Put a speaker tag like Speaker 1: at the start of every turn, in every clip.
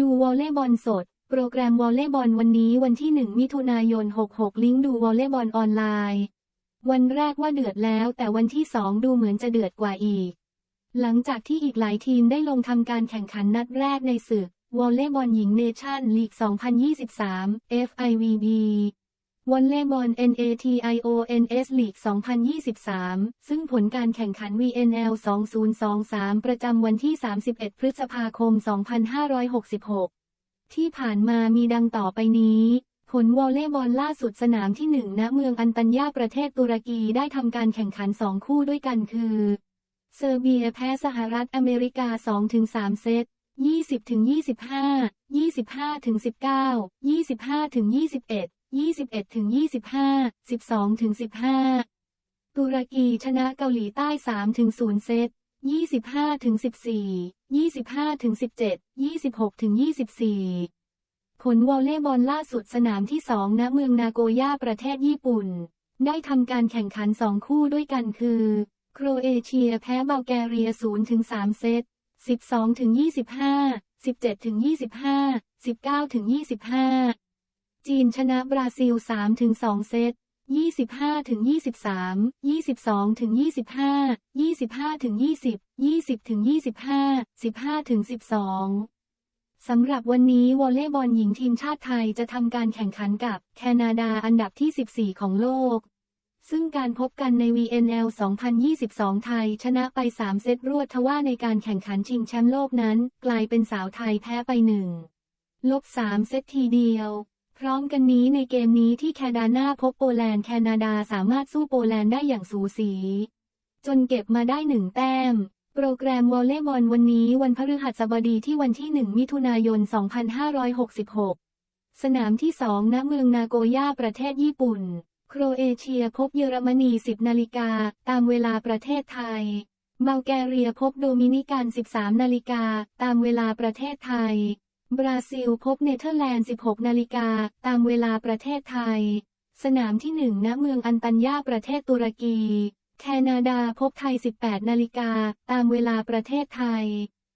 Speaker 1: ดูวอลเล่บอลสด โปรแกรมวอลเล่บอลวันนี้วันที่ 1 มิถุนายน 66 ลิงก์ดูวอลเล่บอลออนไลน์ วันแรกว่าเดือดแล้ว แต่วันที่ 2 ดูเหมือนจะเดือดกว่าอีก หลังจากที่อีกหลายทีมได้ลงทำการแข่งขันนัดแรกในศึกวอลเล่บอลหญิงเนชั่นลีก 2023 FIVB วอลเลย์บอล NATIONS ลีก2023 ซึ่งผลการแข่งขัน VNL 2023 ประจำวันที่ 31 พฤษภาคม 2566 ที่ผ่านมามีดังต่อไปนี้ ผลวอลเลย์บอลล่าสุดสนามที่ 1 ณ เมืองอันตัญญาประเทศตุรกีได้ทำการแข่งขัน 2 คู่ด้วยกันคือ เซอร์เบียแพ้สหรัฐอเมริกา 2-3 เซต20-25 25-19 25-21 21ถึง25 12ถึง15 ตุรกีชนะเกาหลีใต้3ถึง0เซต 25ถึง14 25ถึง17 26ถึง24 ผลวอลเลย์บอลล่าสุดสนามที่ 2 ณ เมืองนาโกย่าประเทศญี่ปุ่น ได้ทำการแข่งขัน 2 คู่ด้วยกันคือ โครเอเชียแพ้บัลแกเรีย0ถึง3เซต 12ถึง25 17ถึง25 19ถึง25 จีนชนะบราซิล 3-2 เซต 25-23 22-25 25-20 20-25 15-12 สำหรับวันนี้วอลเลย์บอลหญิงทีมชาติไทยจะทำการแข่งขันกับแคนาดาอันดับที่ 14 ของโลก ซึ่งการพบกันใน VNL 2022 ไทยชนะไป 3 เซตรวดทว่าในการแข่งขันชิงแชมป์โลกนั้น กลายเป็นสาวไทยแพ้ไป1ลบ3เซตทีเดียว พร้อมกันนี้ในเกมนี้ที่แคนาดาพบโปแลนด์แคนาดาสามารถสู้โปแลนด์ได้อย่างสูสี จนเก็บมาได้หนึ่งแต้ม โปรแกรมวอลเลย์บอลวันนี้วันพฤหัสบดีที่วันที่ 1 มิถุนายน 2566 สนามที่ 2 ณ เมืองนาโกย่าประเทศญี่ปุ่น โครเอเชียพบเยอรมนี 10 นาฬิกา ตามเวลาประเทศไทย บัลแกเรียพบโดมินิกัน 13 นาฬิกา ตามเวลาประเทศไทย บราซิลพบเนเธอร์แลนด์ 16 นาฬิกา ตามเวลาประเทศไทย สนามที่ 1 ณ เมืองอันตัญญาประเทศตุรกี แคนาดาพบไทย 18 นาฬิกา ตามเวลาประเทศไทย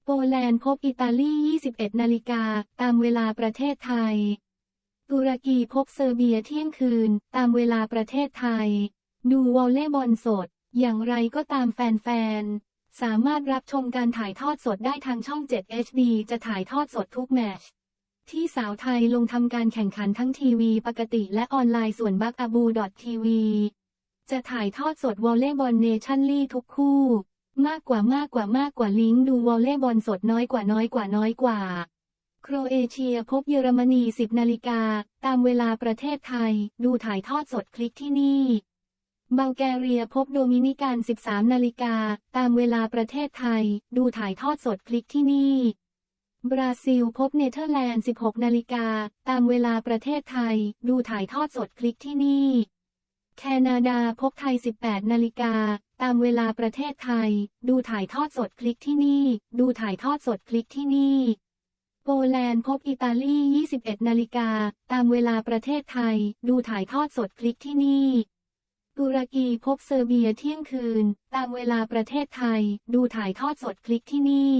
Speaker 1: โปแลนด์พบอิตาลี 21 นาฬิกา ตามเวลาประเทศไทย ตุรกีพบเซอร์เบียเที่ยงคืน ตามเวลาประเทศไทย ดูวอลเลย์บอลสด อย่างไรก็ตามแฟนๆ สามารถรับชมการถ่ายทอดสดได้ทางช่อง 7 HD จะถ่ายทอดสดทุกแมชที่สาวไทยลงทำการแข่งขันทั้งทีวีปกติและออนไลน์ส่วนบักอบูดอททีวีจะถ่ายทอดสดวอลเลย์บอลเนชั่นลีทุกคู่ มากกว่ามากกว่ามากกว่าลิงก์ดูวอลเลย์บอลสดน้อยกว่าน้อยกว่าน้อยกว่า โครเอเชียพบเยอรมนี 10 นาฬิกา ตามเวลาประเทศไทย ดูถ่ายทอดสดคลิกที่นี่ บัลแกเรียพบโดมินิกัน 13 นาฬิกา ตามเวลาประเทศไทย ดูถ่ายทอดสดคลิกที่นี่ บราซิลพบเนเธอร์แลนด์ 16 นาฬิกา ตามเวลาประเทศไทย ดูถ่ายทอดสดคลิกที่นี่ แคนาดาพบไทย 18 นาฬิกา ตามเวลาประเทศไทย ดูถ่ายทอดสดคลิกที่นี่ ดูถ่ายทอดสดคลิกที่นี่โปแลนด์พบอิตาลี 21 นาฬิกา ตามเวลาประเทศไทย ดูถ่ายทอดสดคลิกที่นี่ ตุรกีพบเซอร์เบียเที่ยงคืน ตามเวลาประเทศไทย ดูถ่ายทอดสดคลิกที่นี่